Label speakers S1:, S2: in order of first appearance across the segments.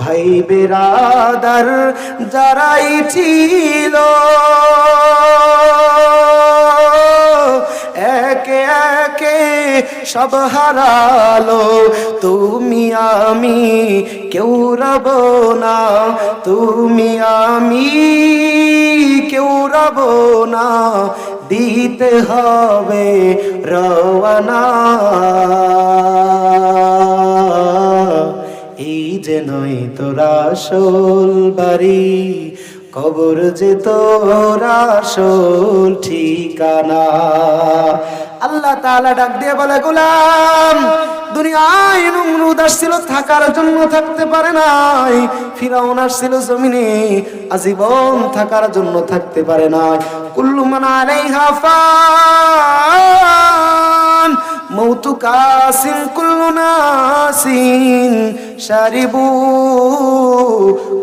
S1: ভাই বেরাদার যারাই ছিল। একে একে সব হারালো, তুমি আমি কেউ রব না, তুমি আমি কেউ রব না, দিতে হবে এই যে নয় তোরা আসল বাড়ি, কবর যে তোরা আসল ঠিকানা। আল্লাহ তাআলা ডাক দিয়ে বলে, গোলাম, দুনিয়ায় নমরুদ আসছিল, থাকার জন্য থাকতে পারে নাই। ফিরাউন আসছিল জমিনে, আজীবন থাকার জন্য থাকতে পারে নাই। কুল্লু মান আলাইহা ফান মৌতু কাসিন কুল্লু শারিবু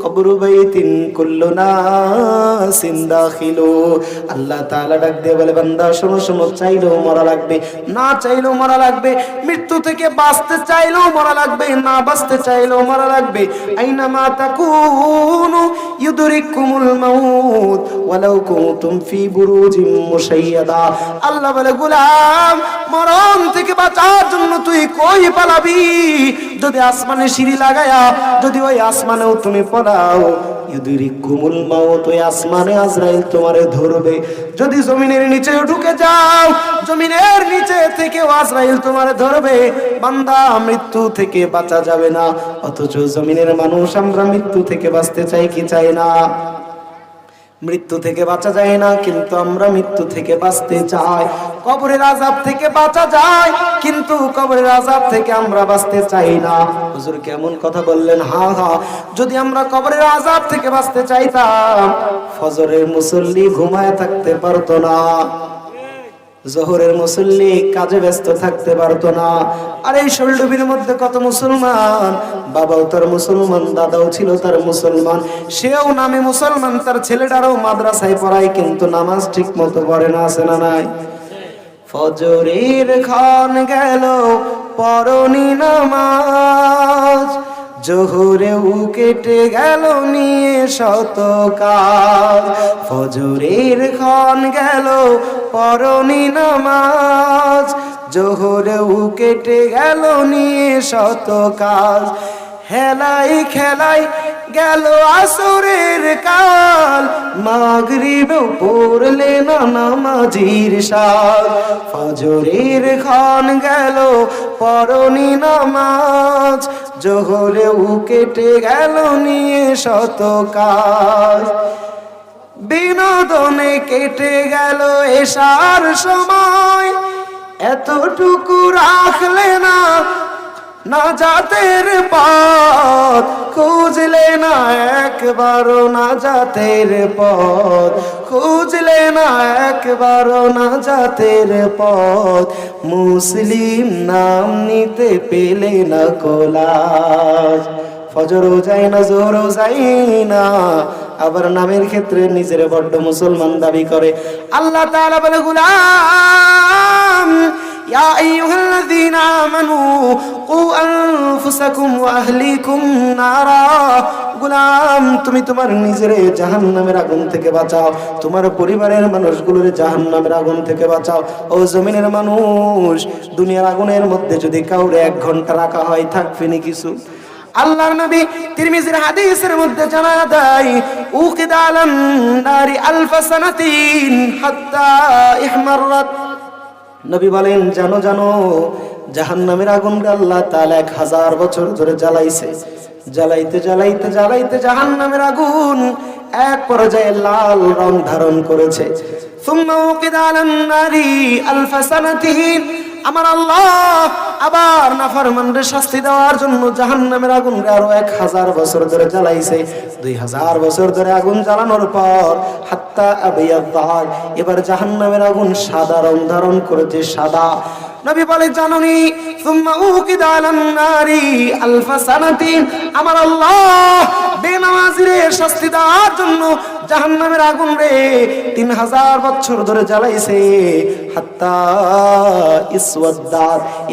S1: কবরু বাইতিন কুল্লু নাসিন দাখিলু। আল্লাহ তাআলা ডাক দিয়ে বলে, বান্দা, শোনো শোনো, চাইলেও মরা লাগবে, না চাইলেও মরা লাগবে, মৃত্যু থেকে বাঁচতে চাইলেও মরা লাগবে, না বাঁচতে চাইলেও মরা লাগবে। আইনা মা তাকুনু ইউদরিকুমুল মাউত, ওয়ালাউ কুনতুম ফি বুরুজিম মুশাইয়াদা। আল্লাহ বলে, গোলাম, মরণ থেকে বাঁচার জন্য তুই কই পালাবি? যদি আসমানে সিঁড়ি লাগায়া, যদি ওই আসমানেও তুমি পড়াও কুমুল ওই আসমানে আজরাইল তোমারে ধরবে। যদি জমিনের নিচে ঢুকে যাও, জমিনের নিচে থেকে আজরাইল তোমারে ধরবে। বান্দা মৃত্যু থেকে বাঁচা যাবে না, অথচ জমিনের মানুষ আমরা মৃত্যু থেকে বাঁচতে চাই কি চাই না? মৃত্যু থেকে বাঁচা যায় না, কিন্তু আমরা মৃত্যু থেকে বাঁচতে চাই। কবরের আজাব থেকে বাঁচা যায়, কিন্তু কবরের আজাব থেকে আমরা বাঁচতে চাই না। হুজুর কেমন কথা বললেন? হা হা। যদি আমরা কবরের আজাব থেকে বাঁচতে চাইতাম, ফজরের মুসল্লি ঘুমায় থাকতে পারতো না। জোহরের মুসল্লি কাজে ব্যস্ত থাকতে পারতো না। আর এই শৈলডুবির মধ্যে কত মুসলমান? বাবাও তার মুসলমান, দাদাও ছিল তার মুসলমান। সেও নামে মুসলমান, তার ছেলেটারও মাদ্রাসায় পড়ায়, কিন্তু নামাজ ঠিক মতো পড়ে না, আছে না নাই? ফজরের খান গেল পরনি নামাজ। জোহরেও কেটে গেল নিয়ে শত কাজ ফজরের ক্ষণ গেল, পরনি নামাজ। জোহরেও কেটে গেল নিয়ে শত কাজ হেলাই খেলাই গেল আসরের কাল। মাগরিবেও পড়লে না নামাজির সাল। ফজরের ক্ষণ গেল পরনি নামাজ। জোহরেও কেটে গেল নিয়ে শত কাজ বিনোদনে কেটে গেল এসার সময়। এতটুকু রাখলে না না পথ খুঁজলে না একবারও না জাতের পথ। খুঁজলে না একবারও না জাতের পথ। মুসলিম নাম নিতে পেলে না কোলাজ। ফজরও যায় না জোরও যায় না। আবার নামের ক্ষেত্রে নিজের বড্ড মুসলমান দাবি করে। আল্লাহ তাআলা বলে, গুলাম ইয়া আইয়ুহাল্লাযীনা আমানু কু আনফুসাকুম ওয়া আহলিকুম নারা গুলাম তুমি তোমার নিজের জাহান্নামের আগুন থেকে বাঁচাও। তোমার পরিবারের মানুষগুলোর জাহান্নামের আগুন থেকে বাঁচাও। ও জমিনের মানুষ, দুনিয়ার আগুনের মধ্যে যদি কাউরে এক ঘণ্টা রাখা হয়, থাকবে কিছু? আল্লাহর নবী তিরমিজির হাদিসের মধ্যে জানা দেয় উকিদালাম নারি আলফা সানাতিন নবী বলেন জানো জানো জাহান্নামের আগুন আল্লাহ তাআলা এক হাজার বছর ধরে জ্বালাইছে জ্বালাইতে জ্বালাইতে জ্বালাইতে জাহান্নামের আগুন এক পর্যায়ে লাল রং ধারণ করেছে ثم وقد على النار ألف سنة আমার আল্লাহ আবার নাফরমানরে শাস্তি দেওয়ার জন্য জাহান্নামের আগুন আরও এক হাজার বছর ধরে জ্বালাইছে। দুই হাজার বছর ধরে আগুন জ্বালানোর পর হাত্তা আবিয়াদ্দার এবার জাহান্নামের আগুন সাদা রং ধারণ করেছে, সাদা। নবী বলে, জাননি, সুম্মা আলফা সানাতিন, আমার আল্লাহ বেনামাজিরে শাস্তি দেওয়ার জন্য জাহান্নামের আগুন রে তিন হাজার বছর ধরে জ্বালাইছে।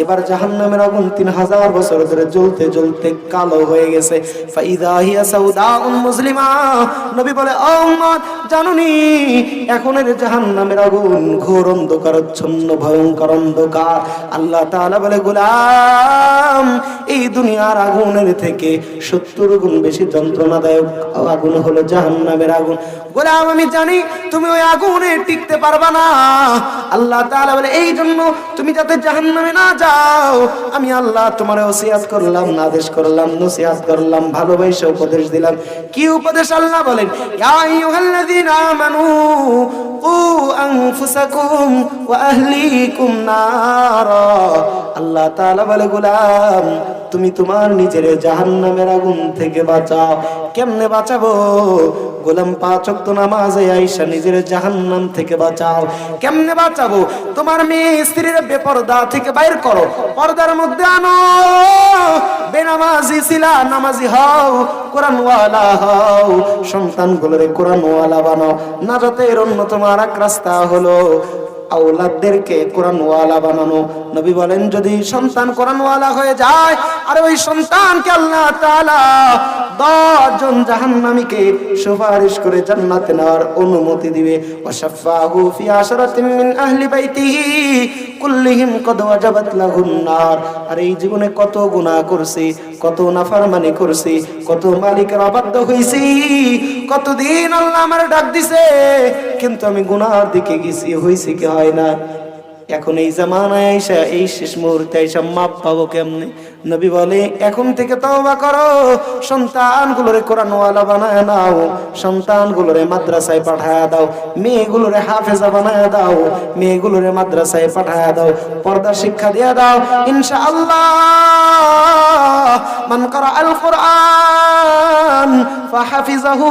S1: এবার জাহান্নামের আগুন তিন হাজার বছর ধরে জ্বলতে জ্বলতে কালো হয়ে গেছে। ফাইদা হিয়া মুসলিমা নবী বলে, ও উম্মত, জানুনি, এখন এর জাহান্নামের আগুন ঘোর অন্ধকারচ্ছন্ন ভয়ঙ্কর অন্ধকার। আল্লাহ তাআলা বলে, গোলাম, এই দুনিয়ার আগুনের থেকে সত্তর গুণ বেশি যন্ত্রণাদায়ক আগুন হলো জাহান্নামের আগুন। গোলাম, আমি জানি তুমি ওই আগুনে টিকতে পারবা না। আল্লাহ তাআলা বলে এই জন্য তুমি যাতে জাহান্নামে না যাও। আমি আল্লাহ তোমার ওসিয়াত করলাম আদেশ করলাম, নসিহাত করলাম, ভালোবাসা উপদেশ দিলাম। কি উপদেশ আল্লাহ বলেন? ইয়া আইয়ুহাল্লাযীনা আমানু, কু আনফুসাকুম ওয়া আহলিকুম নারা। আল্লাহ তাআলা বলে, গোলাম, তুমি তোমার নিজের জাহান্নামের আগুন থেকে বাঁচাও। কেমনে বাঁচাবো? গোলাম পাঁচ ওয়াক্ত নামাজে আইসা নিজের জাহান্নাম থেকে বাঁচাও। কেমনে বাঁচাবো? তোমার মেয়ে স্ত্রীর বেপরদা থেকে বাইর করো। পর্দার মধ্যে আনো। বেনামাজি ছিলা, নামাজি হও কোরআন ওয়ালা হও। সন্তানগুলোরে কোরআন ওয়ালা বানাও অন্যতম আর এক রাস্তা হলো কোরআনওয়ালা বানানো। নবী বলেন, যদি সন্তান কোরআনওয়ালা হয়ে যায় আর ওই সন্তানকে আল্লাহ দশজন জাহান্নামীকে সুপারিশ করে জান্নাতে নেওয়ার অনুমতি দিবে। এই জীবনে কত গুনাহ করছি, কত করছি, কত মালিকের কতদিন আল্লাহ আমার ডাক দিছে, কিন্তু আমি গুনার দিকে গেছি, হইছি কি হয় না? এখন এই জামানায় আইসা এই শেষ মুহূর্তে আইসা মাপ পাবো কেমনে? নবী বলে, এখন থেকে তওবা করো। সন্তানগুলোরে কোরআনওয়ালা বানায় নাও সন্তানগুলোরে মাদ্রাসায় পাঠায় দাও। মেয়েগুলোরে হাফেজা বানায় দাও। মেয়েগুলোরে মাদ্রাসায় পাঠায় দাও। পর্দা শিক্ষা দিয়ে দাও। ইনশাআল্লাহ ফাহাফিজাহু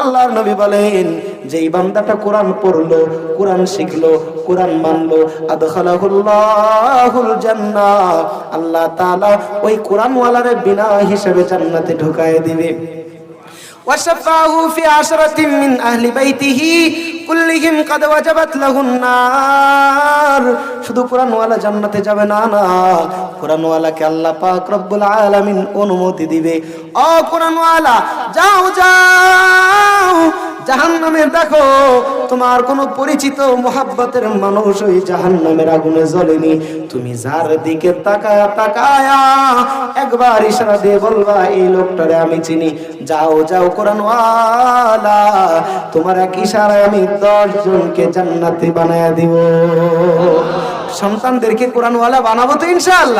S1: আল্লাহর নবী বলেন যেই বান্দাটা কোরআন পড়লো কোরআন শিখলো কোরআন মানলো আদখালাহুল্লাহুল জান্নাহ আল্লাহ তাআলা ওই কোরআন ওয়ালারে বিনা হিসাবে জান্নাতে ঢুকায় দিবে وشفعه في عشرة من أهل بيته কুল্লিহিম কাদ ওয়াজাবাত লাহুন নার। শুধু কোরআনওয়ালা জান্নাতে যাবে না না। কোরআনওয়ালাকে আল্লাহ পাক রব্বুল আলামিন অনুমতি দিবে। অ কোরআনওয়ালা, যাও যাও। জাহান্নামে দেখো, তোমার কোনো পরিচিত মোহাব্বতের মানুষ ওই জাহান্নামের আগুনে জ্বলেনি। তুমি যার দিকে তাকায়া তাকায়া একবার ইশারা দিয়ে বলবা, এই লোকটারে আমি চিনি। যাও যাও কোরআনওয়ালা, তোমার এক ইশারায় আমি দশ জনকে জান্নাতি বানায়া দিব। সন্তানদেরকে কোরআনওয়ালা বানাবো তো ইনশাআল্লাহ।